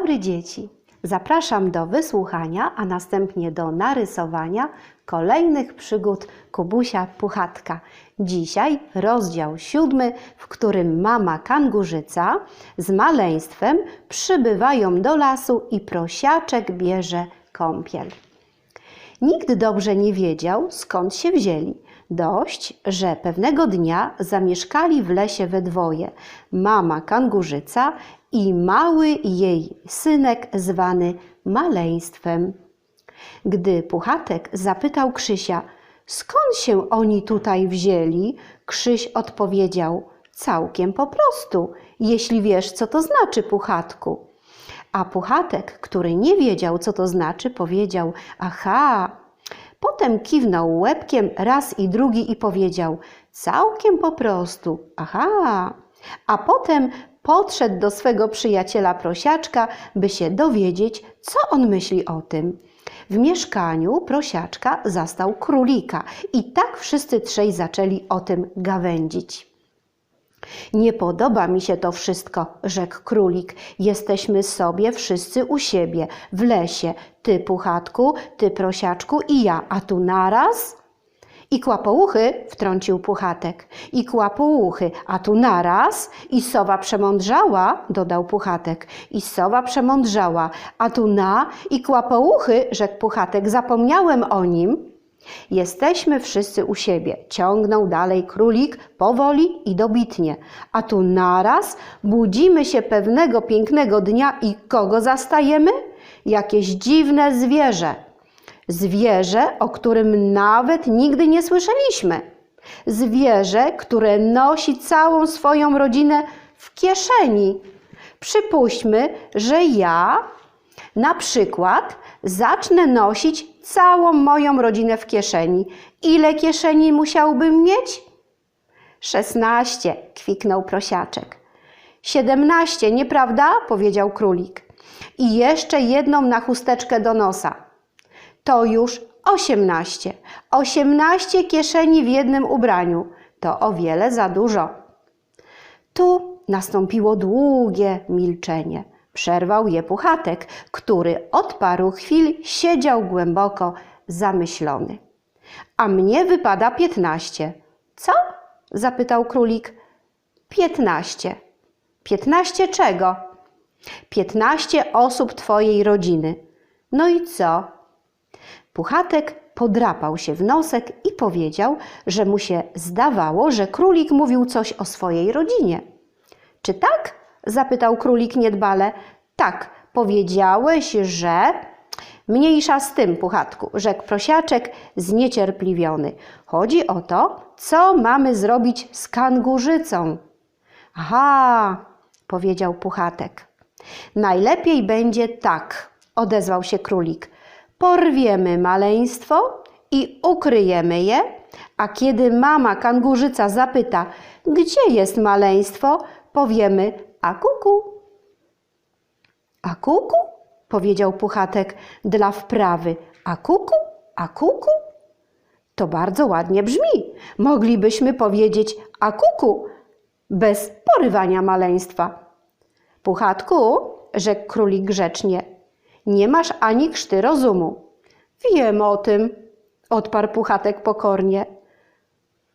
Dobry dzieci. Zapraszam do wysłuchania, a następnie do narysowania kolejnych przygód Kubusia Puchatka. Dzisiaj rozdział siódmy, w którym mama kangurzyca z maleństwem przybywają do lasu i prosiaczek bierze kąpiel. Nikt dobrze nie wiedział, skąd się wzięli. Dość, że pewnego dnia zamieszkali w lesie we dwoje mama kangurzyca i mały jej synek zwany maleństwem. Gdy Puchatek zapytał Krzysia, skąd się oni tutaj wzięli, Krzyś odpowiedział, całkiem po prostu, jeśli wiesz, co to znaczy, Puchatku. A Puchatek, który nie wiedział, co to znaczy, powiedział: Aha. Potem kiwnął łebkiem raz i drugi i powiedział: Całkiem po prostu. Aha. A potem podszedł do swego przyjaciela prosiaczka, by się dowiedzieć, co on myśli o tym. W mieszkaniu prosiaczka zastał królika i tak wszyscy trzej zaczęli o tym gawędzić. Nie podoba mi się to wszystko, rzekł królik. Jesteśmy sobie wszyscy u siebie, w lesie. Ty, puchatku, ty, prosiaczku i ja, a tu naraz? I kłapouchy, wtrącił puchatek. I kłapouchy, a tu naraz? I sowa przemądrzała, dodał puchatek. I sowa przemądrzała, a tu na? I kłapouchy, rzekł puchatek, zapomniałem o nim. Jesteśmy wszyscy u siebie, ciągnął dalej królik powoli i dobitnie. A tu naraz budzimy się pewnego pięknego dnia i kogo zastajemy? Jakieś dziwne zwierzę. Zwierzę, o którym nawet nigdy nie słyszeliśmy. Zwierzę, które nosi całą swoją rodzinę w kieszeni. Przypuśćmy, że ja na przykład zacznę nosić całą moją rodzinę w kieszeni. Ile kieszeni musiałbym mieć? Szesnaście, kwiknął prosiaczek. Siedemnaście, nieprawda? powiedział królik. I jeszcze jedną na chusteczkę do nosa. To już osiemnaście. Osiemnaście kieszeni w jednym ubraniu. To o wiele za dużo. Tu nastąpiło długie milczenie. Przerwał je Puchatek, który od paru chwil siedział głęboko zamyślony. A mnie wypada piętnaście. Co? zapytał królik. Piętnaście. Piętnaście czego? Piętnaście osób twojej rodziny. No i co? Puchatek podrapał się w nosek i powiedział, że mu się zdawało, że królik mówił coś o swojej rodzinie. Czy tak? zapytał królik niedbale. Tak, powiedziałeś, że. Mniejsza z tym, puchatku, rzekł prosiaczek zniecierpliwiony. Chodzi o to, co mamy zrobić z kangurzycą. Aha, powiedział puchatek. Najlepiej będzie tak, odezwał się królik. Porwiemy maleństwo i ukryjemy je, a kiedy mama kangurzyca zapyta, gdzie jest maleństwo, powiemy a kuku. A kuku? powiedział Puchatek dla wprawy. A kuku? A kuku? To bardzo ładnie brzmi. Moglibyśmy powiedzieć a kuku bez porywania maleństwa. Puchatku, rzekł królik grzecznie, nie masz ani krzty rozumu. Wiem o tym, odparł Puchatek pokornie.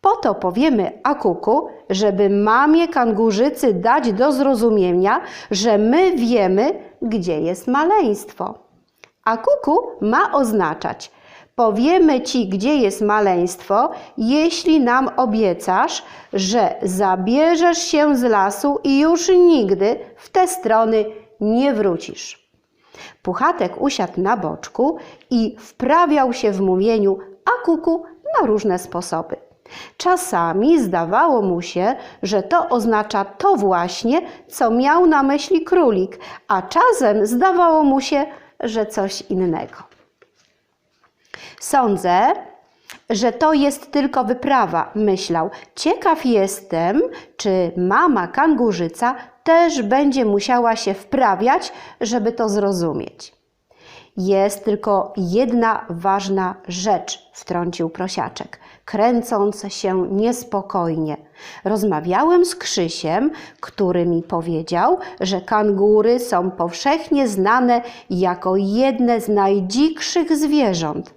Po to powiemy Akuku, żeby mamie kangurzycy dać do zrozumienia, że my wiemy, gdzie jest maleństwo. Akuku ma oznaczać Powiemy ci, gdzie jest maleństwo, jeśli nam obiecasz, że zabierzesz się z lasu i już nigdy w te strony nie wrócisz. Puchatek usiadł na boczku i wprawiał się w mówieniu akuku na różne sposoby. Czasami zdawało mu się, że to oznacza to właśnie, co miał na myśli królik, a czasem zdawało mu się, że coś innego. Sądzę, że to jest tylko wyprawa, myślał. Ciekaw jestem, czy mama kangurzyca też będzie musiała się wprawiać, żeby to zrozumieć. Jest tylko jedna ważna rzecz, wtrącił prosiaczek, kręcąc się niespokojnie. Rozmawiałem z Krzysiem, który mi powiedział, że kangury są powszechnie znane jako jedne z najdzikszych zwierząt.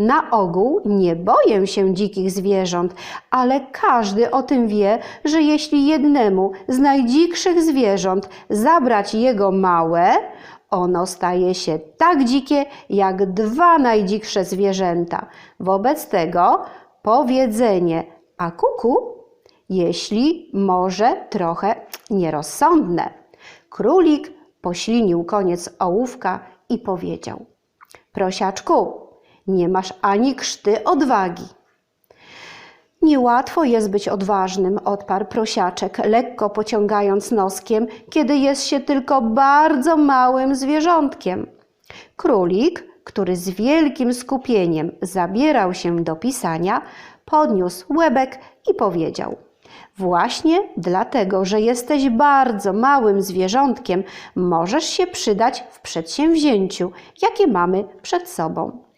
Na ogół nie boję się dzikich zwierząt, ale każdy o tym wie, że jeśli jednemu z najdzikszych zwierząt zabrać jego małe, ono staje się tak dzikie jak dwa najdziksze zwierzęta. Wobec tego powiedzenie a kuku, jeśli może trochę nierozsądne. Królik poślinił koniec ołówka i powiedział: Prosiaczku, nie masz ani krzty odwagi. Niełatwo jest być odważnym, odparł prosiaczek, lekko pociągając noskiem, kiedy jest się tylko bardzo małym zwierzątkiem. Królik, który z wielkim skupieniem zabierał się do pisania, podniósł łebek i powiedział: Właśnie dlatego, że jesteś bardzo małym zwierzątkiem, możesz się przydać w przedsięwzięciu, jakie mamy przed sobą.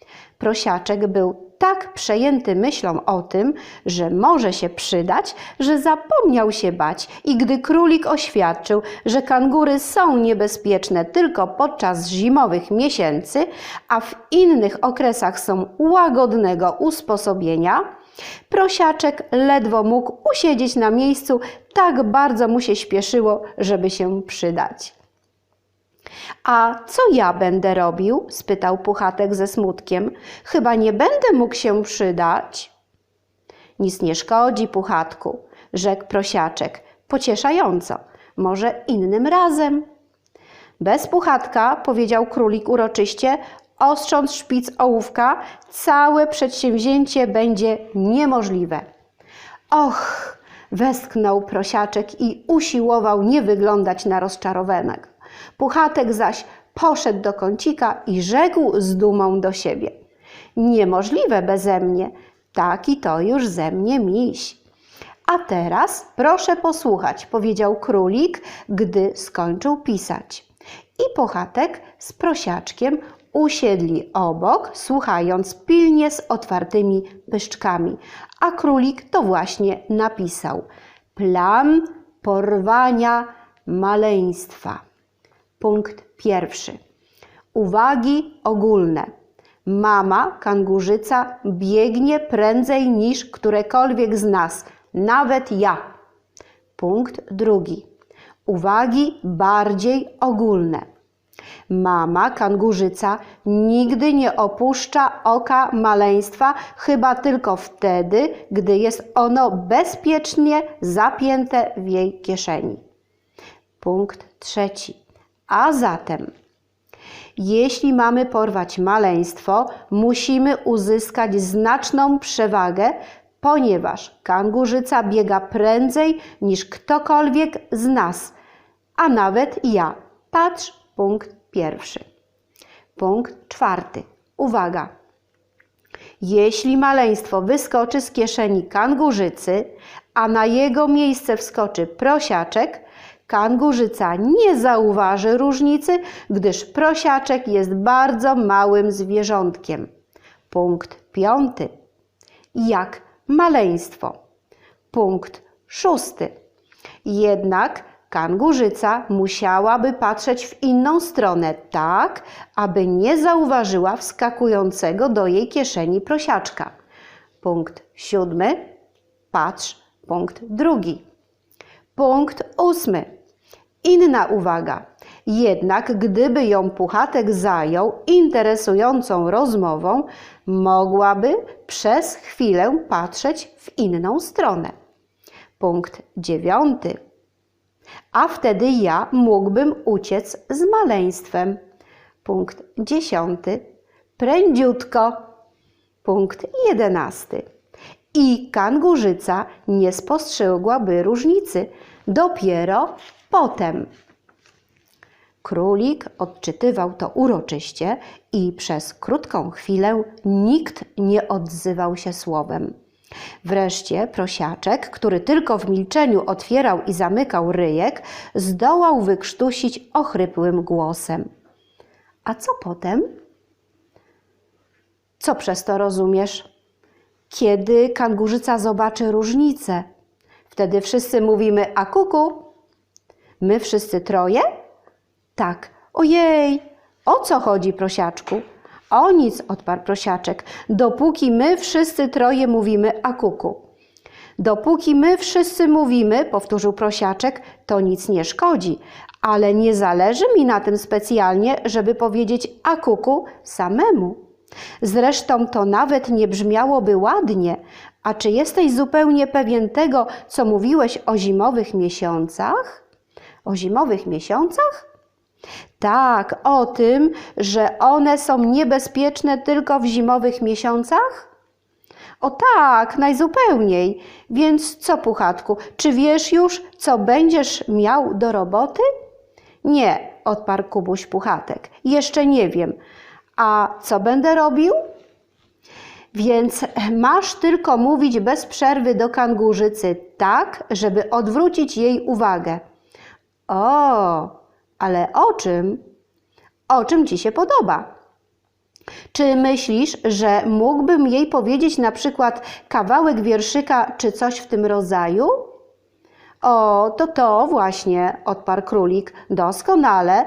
Prosiaczek był tak przejęty myślą o tym, że może się przydać, że zapomniał się bać i gdy królik oświadczył, że kangury są niebezpieczne tylko podczas zimowych miesięcy, a w innych okresach są łagodnego usposobienia, prosiaczek ledwo mógł usiedzieć na miejscu, tak bardzo mu się śpieszyło, żeby się przydać. A co ja będę robił? spytał Puchatek ze smutkiem. Chyba nie będę mógł się przydać. Nic nie szkodzi, Puchatku, rzekł prosiaczek, pocieszająco. Może innym razem. Bez Puchatka, powiedział królik uroczyście, ostrząc szpic ołówka, całe przedsięwzięcie będzie niemożliwe. Och, westchnął prosiaczek i usiłował nie wyglądać na rozczarowanego. Puchatek zaś poszedł do kącika i rzekł z dumą do siebie: Niemożliwe beze mnie, taki to już ze mnie miś. A teraz proszę posłuchać, powiedział królik, gdy skończył pisać. I Puchatek z prosiaczkiem usiedli obok, słuchając pilnie z otwartymi pyszczkami, a królik to właśnie napisał: Plan porwania maleństwa. Punkt pierwszy. Uwagi ogólne. Mama kangurzyca biegnie prędzej niż którekolwiek z nas, nawet ja. Punkt drugi. Uwagi bardziej ogólne. Mama kangurzyca nigdy nie opuszcza oka maleństwa, chyba tylko wtedy, gdy jest ono bezpiecznie zapięte w jej kieszeni. Punkt trzeci. A zatem, jeśli mamy porwać maleństwo, musimy uzyskać znaczną przewagę, ponieważ kangurzyca biega prędzej niż ktokolwiek z nas, a nawet ja. Patrz, punkt pierwszy. Punkt czwarty. Uwaga. Jeśli maleństwo wyskoczy z kieszeni kangurzycy, a na jego miejsce wskoczy prosiaczek, Kangurzyca nie zauważy różnicy, gdyż prosiaczek jest bardzo małym zwierzątkiem. Punkt piąty. Jak maleństwo. Punkt szósty. Jednak kangurzyca musiałaby patrzeć w inną stronę, tak, aby nie zauważyła wskakującego do jej kieszeni prosiaczka. Punkt siódmy. Patrz. Punkt drugi. Punkt ósmy. Inna uwaga. Jednak gdyby ją Puchatek zajął interesującą rozmową, mogłaby przez chwilę patrzeć w inną stronę. Punkt dziewiąty. A wtedy ja mógłbym uciec z maleństwem. Punkt dziesiąty. Prędziutko. Punkt jedenasty. I kangurzyca nie spostrzegłaby różnicy. Dopiero Potem królik odczytywał to uroczyście i przez krótką chwilę nikt nie odzywał się słowem. Wreszcie prosiaczek, który tylko w milczeniu otwierał i zamykał ryjek, zdołał wykrztusić ochrypłym głosem. A co potem? Co przez to rozumiesz? Kiedy kangurzyca zobaczy różnicę, wtedy wszyscy mówimy a kuku. My wszyscy troje? Tak. Ojej, o co chodzi, prosiaczku? O nic, odparł prosiaczek, dopóki my wszyscy troje mówimy a kuku. Dopóki my wszyscy mówimy, powtórzył prosiaczek, to nic nie szkodzi, ale nie zależy mi na tym specjalnie, żeby powiedzieć a kuku samemu. Zresztą to nawet nie brzmiałoby ładnie. A czy jesteś zupełnie pewien tego, co mówiłeś o zimowych miesiącach? O zimowych miesiącach? Tak, o tym, że one są niebezpieczne tylko w zimowych miesiącach? O tak, najzupełniej. Więc co, Puchatku, czy wiesz już, co będziesz miał do roboty? Nie, odparł Kubuś Puchatek. Jeszcze nie wiem. A co będę robił? Więc masz tylko mówić bez przerwy do kangurzycy tak, żeby odwrócić jej uwagę. O, ale o czym? O czym ci się podoba? Czy myślisz, że mógłbym jej powiedzieć na przykład kawałek wierszyka czy coś w tym rodzaju? O, to to właśnie, odparł królik, doskonale,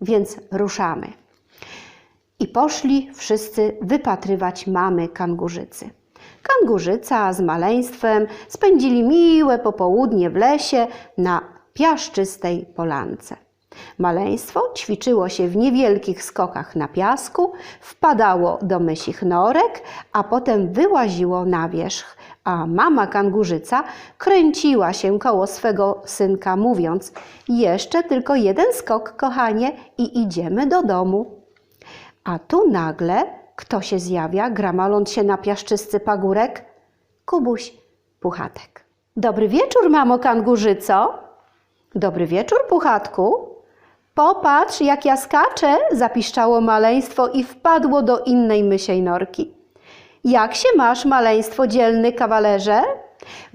więc ruszamy. I poszli wszyscy wypatrywać mamy kangurzycy. Kangurzyca z maleństwem spędzili miłe popołudnie w lesie na piaszczystej polance. Maleństwo ćwiczyło się w niewielkich skokach na piasku, wpadało do mysich norek, a potem wyłaziło na wierzch, a mama kangurzyca kręciła się koło swego synka, mówiąc: Jeszcze tylko jeden skok, kochanie, i idziemy do domu. A tu nagle kto się zjawia, gramaląc się na piaszczysty pagórek? Kubuś Puchatek. Dobry wieczór, mamo kangurzyco. Dobry wieczór, Puchatku. Popatrz, jak ja skaczę, zapiszczało maleństwo i wpadło do innej mysiej norki. Jak się masz, maleństwo dzielny kawalerze?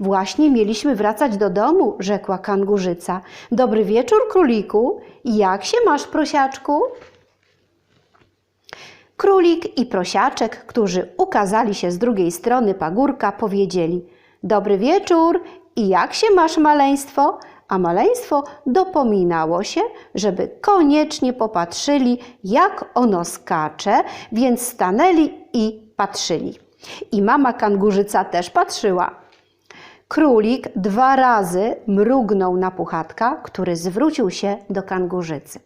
Właśnie mieliśmy wracać do domu, rzekła kangurzyca. Dobry wieczór, króliku. Jak się masz, prosiaczku? Królik i prosiaczek, którzy ukazali się z drugiej strony pagórka, powiedzieli: Dobry wieczór i jak się masz, maleństwo? A maleństwo dopominało się, żeby koniecznie popatrzyli, jak ono skacze, więc stanęli i patrzyli. I mama kangurzyca też patrzyła. Królik dwa razy mrugnął na puchatka, który zwrócił się do kangurzycy.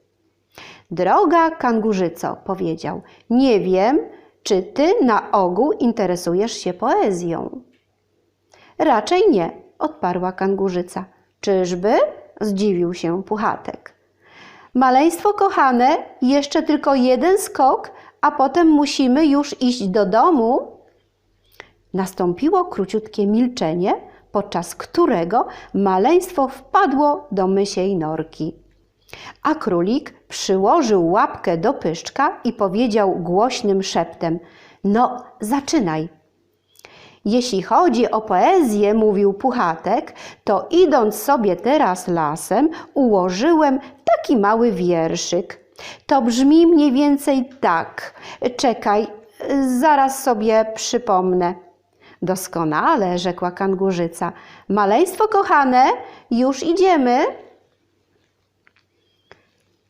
Droga kangurzyco, powiedział, nie wiem, czy ty na ogół interesujesz się poezją. Raczej nie, odparła kangurzyca. Czyżby? zdziwił się puchatek. Maleństwo kochane, jeszcze tylko jeden skok, a potem musimy już iść do domu. Nastąpiło króciutkie milczenie, podczas którego maleństwo wpadło do mysiej norki. A królik przyłożył łapkę do pyszczka i powiedział głośnym szeptem: No, zaczynaj. Jeśli chodzi o poezję, mówił Puchatek, to idąc sobie teraz lasem, ułożyłem taki mały wierszyk. To brzmi mniej więcej tak. Czekaj, zaraz sobie przypomnę. Doskonale, rzekła kangurzyca. Maleństwo kochane, już idziemy.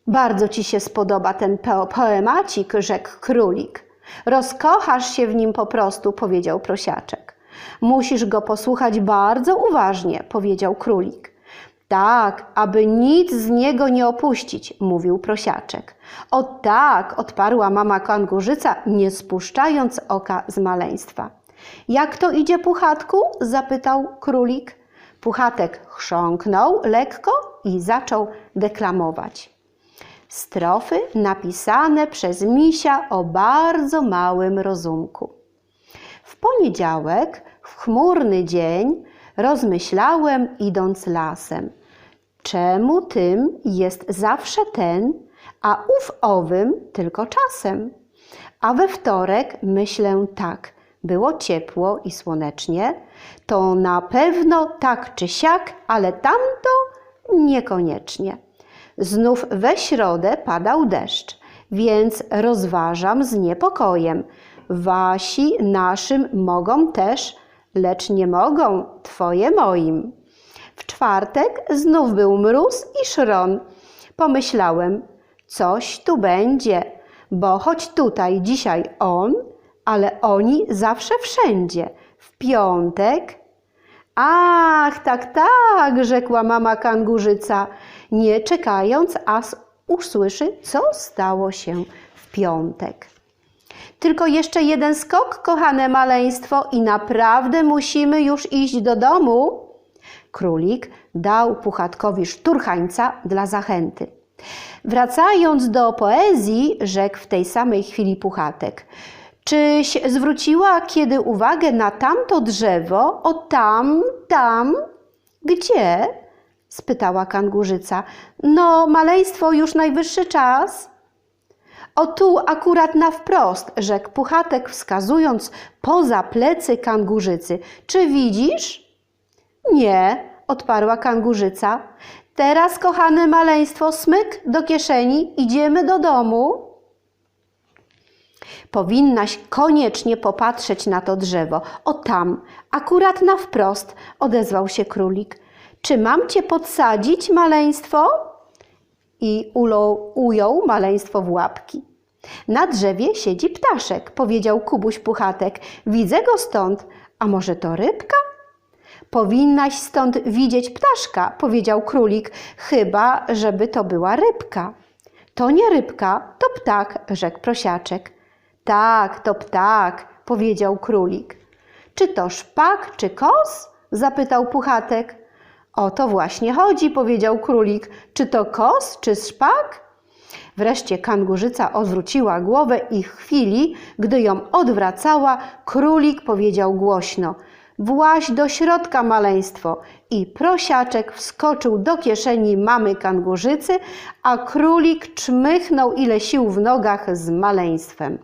Bardzo ci się spodoba ten poemacik, rzekł królik. Rozkochasz się w nim po prostu, powiedział prosiaczek. Musisz go posłuchać bardzo uważnie, powiedział królik. Tak, aby nic z niego nie opuścić, mówił prosiaczek. O tak, odparła mama kangurzyca, nie spuszczając oka z maleństwa. Jak to idzie, Puchatku? zapytał królik. Puchatek chrząknął lekko i zaczął deklamować strofy napisane przez misia o bardzo małym rozumku. W poniedziałek, w chmurny dzień, rozmyślałem idąc lasem. Czemu tym jest zawsze ten, a ów owym tylko czasem? A we wtorek myślę tak, było ciepło i słonecznie, to na pewno tak czy siak, ale tamto niekoniecznie. Znów we środę padał deszcz, więc rozważam z niepokojem. wasi naszym mogą też, lecz nie mogą twoje moim. W czwartek znów był mróz i szron. Pomyślałem, coś tu będzie, bo choć tutaj dzisiaj on, ale oni zawsze wszędzie. W piątek. Ach, tak, tak, rzekła mama kangurzyca, nie czekając, aż usłyszy, co stało się w piątek. Tylko jeszcze jeden skok, kochane maleństwo, i naprawdę musimy już iść do domu. Królik dał Puchatkowi szturchańca dla zachęty. Wracając do poezji, rzekł w tej samej chwili Puchatek. Czyś zwróciła kiedy uwagę na tamto drzewo? O tam, tam? Gdzie? Spytała kangurzyca. No, maleństwo, już najwyższy czas. O tu, akurat na wprost, rzekł Puchatek, wskazując poza plecy kangurzycy. Czy widzisz? Nie, odparła kangurzyca. Teraz, kochane maleństwo, smyk do kieszeni, idziemy do domu. Powinnaś koniecznie popatrzeć na to drzewo. O tam, akurat na wprost, odezwał się królik. Czy mam cię podsadzić, maleństwo? I ulo, ujął maleństwo w łapki. Na drzewie siedzi ptaszek, powiedział Kubuś Puchatek. Widzę go stąd. A może to rybka? Powinnaś stąd widzieć ptaszka, powiedział królik, chyba żeby to była rybka. To nie rybka, to ptak, rzekł prosiaczek. Tak, to ptak, powiedział królik. Czy to szpak, czy kos? zapytał Puchatek. O to właśnie chodzi, powiedział królik. Czy to kos, czy szpak? Wreszcie kangurzyca odwróciła głowę i w chwili, gdy ją odwracała, królik powiedział głośno – Właź do środka, maleństwo. I prosiaczek wskoczył do kieszeni mamy kangurzycy, a królik czmychnął ile sił w nogach z maleństwem.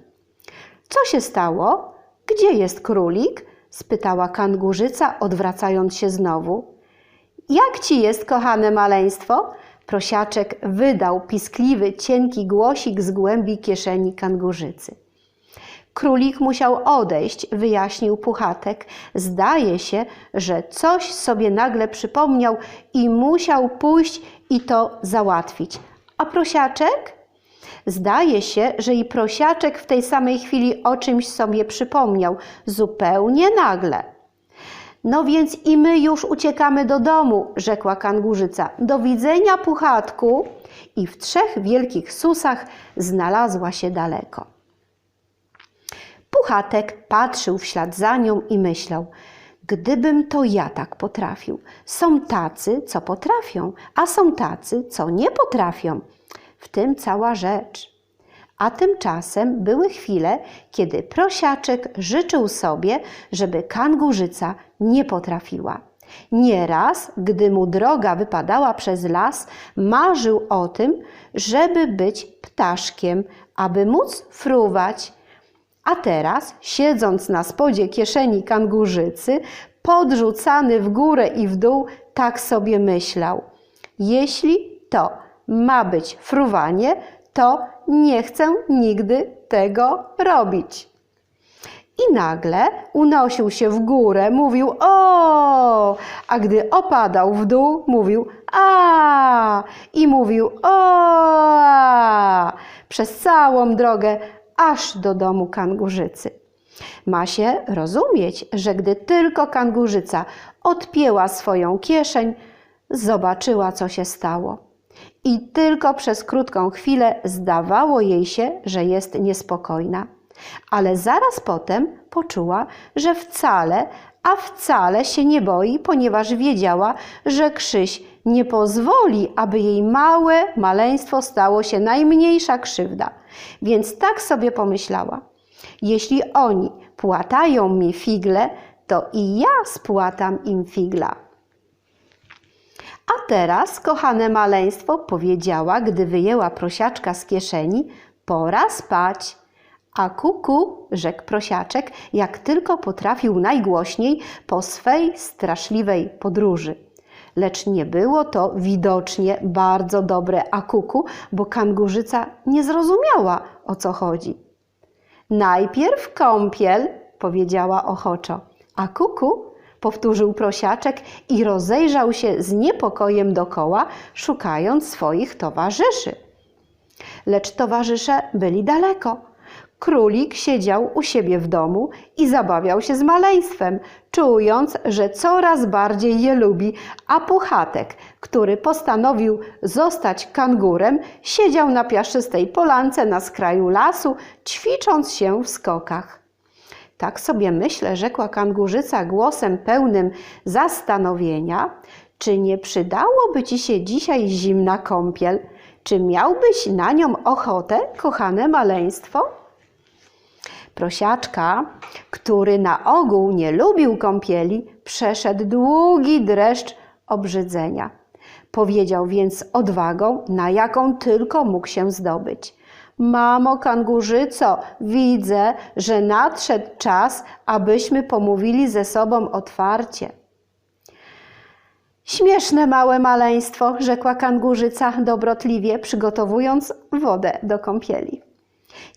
Co się stało? Gdzie jest królik? spytała kangurzyca, odwracając się znowu. Jak ci jest, kochane maleństwo? Prosiaczek wydał piskliwy, cienki głosik z głębi kieszeni kangurzycy. Królik musiał odejść, wyjaśnił Puchatek. Zdaje się, że coś sobie nagle przypomniał i musiał pójść i to załatwić. A prosiaczek? Zdaje się, że i prosiaczek w tej samej chwili o czymś sobie przypomniał, zupełnie nagle. No więc i my już uciekamy do domu, rzekła kangurzyca. Do widzenia, puchatku. I w trzech wielkich susach znalazła się daleko. Puchatek patrzył w ślad za nią i myślał: Gdybym to ja tak potrafił. Są tacy, co potrafią, a są tacy, co nie potrafią. W tym cała rzecz. A tymczasem były chwile, kiedy prosiaczek życzył sobie, żeby kangurzyca nie potrafiła. Nieraz, gdy mu droga wypadała przez las, marzył o tym, żeby być ptaszkiem, aby móc fruwać a teraz, siedząc na spodzie kieszeni kangurzycy, podrzucany w górę i w dół, tak sobie myślał. Jeśli to ma być fruwanie, to nie chcę nigdy tego robić. I nagle unosił się w górę, mówił o, a gdy opadał w dół, mówił a i mówił o. Przez całą drogę aż do domu kangurzycy. Ma się rozumieć, że gdy tylko kangurzyca odpięła swoją kieszeń, zobaczyła, co się stało. I tylko przez krótką chwilę zdawało jej się, że jest niespokojna. Ale zaraz potem poczuła, że wcale, a wcale się nie boi, ponieważ wiedziała, że Krzyś nie pozwoli, aby jej małe maleństwo stało się najmniejsza krzywda. Więc tak sobie pomyślała. Jeśli oni płatają mi figle, to i ja spłatam im figla. A teraz, kochane maleństwo, powiedziała, gdy wyjęła prosiaczka z kieszeni, pora spać. A kuku, rzekł prosiaczek, jak tylko potrafił najgłośniej po swej straszliwej podróży. Lecz nie było to widocznie bardzo dobre akuku, bo kangurzyca nie zrozumiała o co chodzi. Najpierw kąpiel, powiedziała ochoczo. A kuku? Powtórzył prosiaczek i rozejrzał się z niepokojem dokoła, szukając swoich towarzyszy. Lecz towarzysze byli daleko. Królik siedział u siebie w domu i zabawiał się z maleństwem, czując, że coraz bardziej je lubi, a Puchatek, który postanowił zostać kangurem, siedział na piaszczystej polance na skraju lasu, ćwicząc się w skokach. Tak sobie myślę, rzekła kangurzyca głosem pełnym zastanowienia, czy nie przydałoby ci się dzisiaj zimna kąpiel? Czy miałbyś na nią ochotę, kochane maleństwo? Prosiaczka, który na ogół nie lubił kąpieli, przeszedł długi dreszcz obrzydzenia. Powiedział więc z odwagą, na jaką tylko mógł się zdobyć. Mamo kangurzyco, widzę, że nadszedł czas, abyśmy pomówili ze sobą otwarcie. Śmieszne małe maleństwo, rzekła kangurzyca dobrotliwie, przygotowując wodę do kąpieli.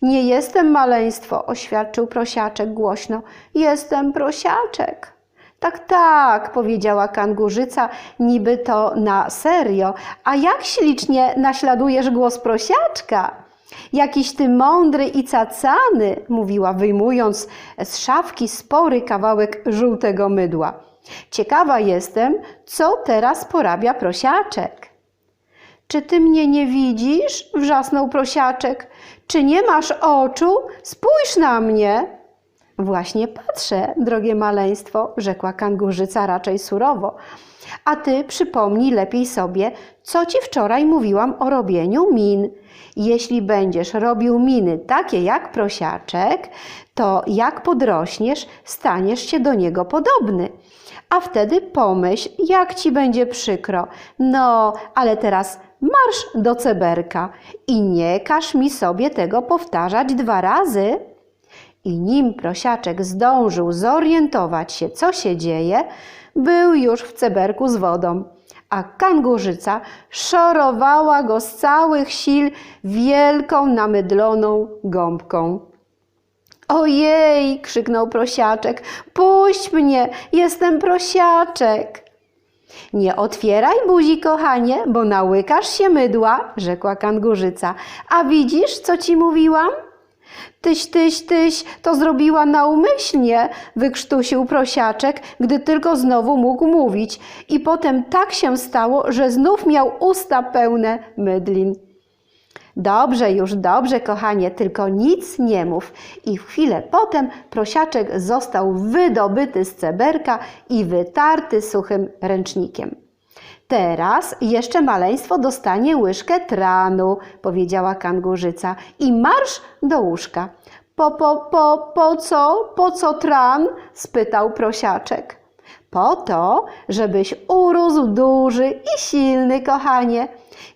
Nie jestem maleństwo, oświadczył prosiaczek głośno. Jestem prosiaczek. Tak, tak, powiedziała kangurzyca, niby to na serio. A jak ślicznie naśladujesz głos prosiaczka? Jakiś ty mądry i cacany, mówiła, wyjmując z szafki spory kawałek żółtego mydła. Ciekawa jestem, co teraz porabia prosiaczek. Czy ty mnie nie widzisz? wrzasnął prosiaczek. Czy nie masz oczu? Spójrz na mnie. Właśnie patrzę, drogie maleństwo, rzekła kangurzyca raczej surowo. A ty przypomnij lepiej sobie, co ci wczoraj mówiłam o robieniu min. Jeśli będziesz robił miny takie jak prosiaczek, to jak podrośniesz, staniesz się do niego podobny. A wtedy pomyśl, jak ci będzie przykro. No, ale teraz marsz do ceberka i nie każ mi sobie tego powtarzać dwa razy. I nim prosiaczek zdążył zorientować się, co się dzieje, był już w ceberku z wodą, a kangurzyca szorowała go z całych sił wielką namydloną gąbką. Ojej! krzyknął prosiaczek. Puść mnie, jestem prosiaczek. Nie otwieraj buzi, kochanie, bo nałykasz się mydła, rzekła kangurzyca. A widzisz, co ci mówiłam? Tyś, tyś, tyś, to zrobiła naumyślnie, wykrztusił prosiaczek, gdy tylko znowu mógł mówić. I potem tak się stało, że znów miał usta pełne mydlin. Dobrze, już dobrze, kochanie, tylko nic nie mów. I chwilę potem prosiaczek został wydobyty z ceberka i wytarty suchym ręcznikiem. Teraz jeszcze maleństwo dostanie łyżkę tranu, powiedziała kangurzyca, i marsz do łóżka. Po, po, po, po co, po co tran? spytał prosiaczek. Po to, żebyś urósł duży i silny, kochanie.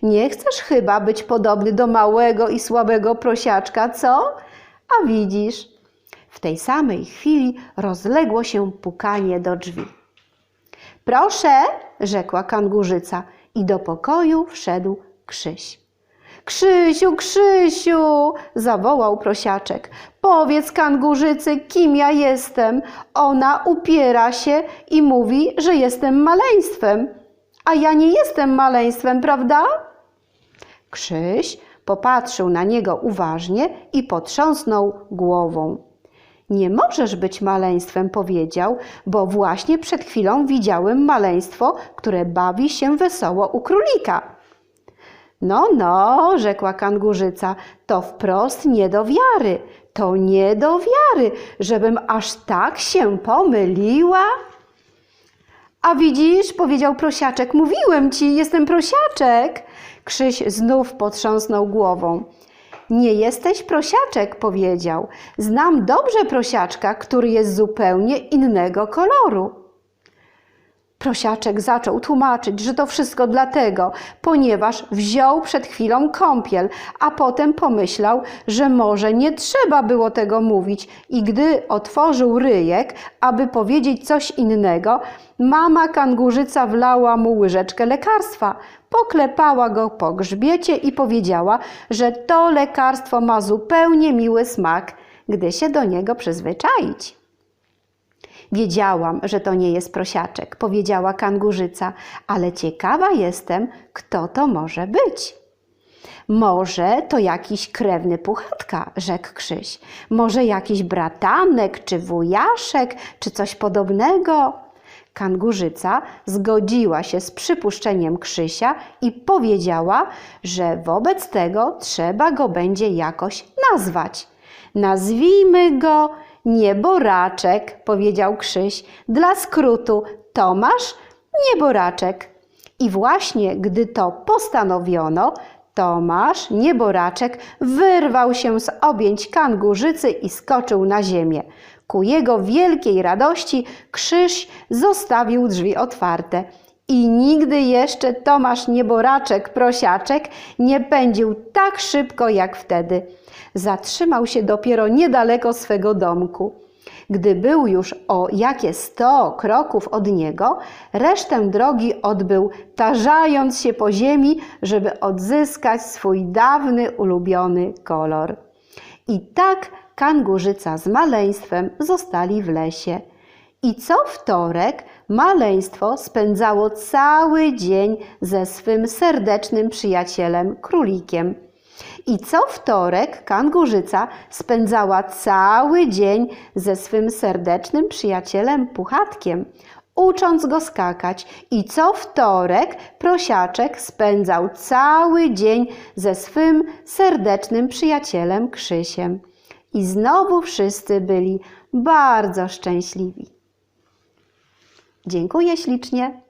Nie chcesz chyba być podobny do małego i słabego prosiaczka, co? A widzisz. W tej samej chwili rozległo się pukanie do drzwi. Proszę, rzekła kangurzyca i do pokoju wszedł Krzyś. Krzysiu, Krzysiu, zawołał prosiaczek. Powiedz kangurzycy, kim ja jestem. Ona upiera się i mówi, że jestem maleństwem. A ja nie jestem maleństwem, prawda? Krzyś popatrzył na niego uważnie i potrząsnął głową. Nie możesz być maleństwem, powiedział, bo właśnie przed chwilą widziałem maleństwo, które bawi się wesoło u królika. No, no, rzekła kangurzyca, to wprost nie do wiary, to nie do wiary, żebym aż tak się pomyliła. A widzisz, powiedział prosiaczek, mówiłem ci, jestem prosiaczek. Krzyś znów potrząsnął głową. Nie jesteś prosiaczek, powiedział. Znam dobrze prosiaczka, który jest zupełnie innego koloru. Prosiaczek zaczął tłumaczyć, że to wszystko dlatego, ponieważ wziął przed chwilą kąpiel, a potem pomyślał, że może nie trzeba było tego mówić i gdy otworzył ryjek, aby powiedzieć coś innego, mama kangurzyca wlała mu łyżeczkę lekarstwa, poklepała go po grzbiecie i powiedziała, że to lekarstwo ma zupełnie miły smak. gdy się do niego przyzwyczaić. Wiedziałam, że to nie jest prosiaczek, powiedziała kangurzyca, ale ciekawa jestem, kto to może być. Może to jakiś krewny puchatka, rzekł Krzyś. Może jakiś bratanek, czy wujaszek, czy coś podobnego. Kangurzyca zgodziła się z przypuszczeniem Krzysia i powiedziała, że wobec tego trzeba go będzie jakoś nazwać. Nazwijmy go Nieboraczek, powiedział Krzyś. Dla skrótu Tomasz Nieboraczek. I właśnie gdy to postanowiono, Tomasz Nieboraczek wyrwał się z objęć kangurzycy i skoczył na ziemię. Ku jego wielkiej radości Krzyś zostawił drzwi otwarte. I nigdy jeszcze Tomasz Nieboraczek, prosiaczek, nie pędził tak szybko jak wtedy. Zatrzymał się dopiero niedaleko swego domku. Gdy był już o jakie sto kroków od niego, resztę drogi odbył, tarzając się po ziemi, żeby odzyskać swój dawny ulubiony kolor. I tak kangurzyca z maleństwem zostali w lesie. I co wtorek maleństwo spędzało cały dzień ze swym serdecznym przyjacielem królikiem. I co wtorek kangurzyca spędzała cały dzień ze swym serdecznym przyjacielem puchatkiem, ucząc go skakać. I co wtorek prosiaczek spędzał cały dzień ze swym serdecznym przyjacielem Krzysiem. I znowu wszyscy byli bardzo szczęśliwi. Dziękuję ślicznie.